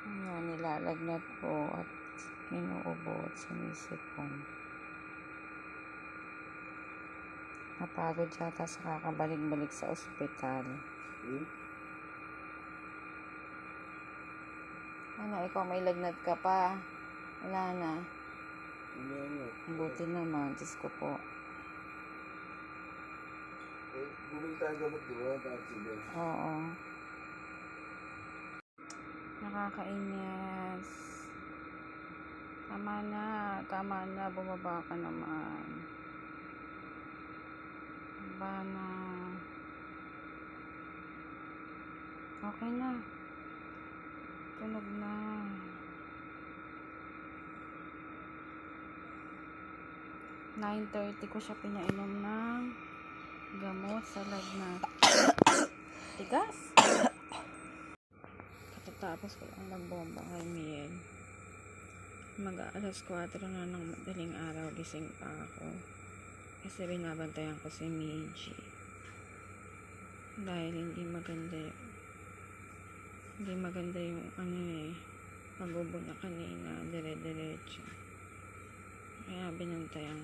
Mga nilalagnat po at inuubo at sumisipon. Napagod yata sa kakabalik-balik sa ospital. Hmm? Ano, ikaw may lagnat ka pa? Wala na. Buti naman, Diyos ko po. Eh, bumili tayo gamot di ba? Oo. Nakakainis. Tama na, tama na, bumaba ka naman. Bumaba na. Okay na. Tunog na. Nine thirty ko siya pinainom ng gamot sa lagnat. Tigas. Katatapos ko lang magbomba kay Miel. Mag alas 4 na ng madaling araw gising pa ako. Kasi binabantayan ko si Miji. Dahil hindi maganda y- hindi maganda yung ano eh pag niya kanina dire-diretso. Kaya binantayan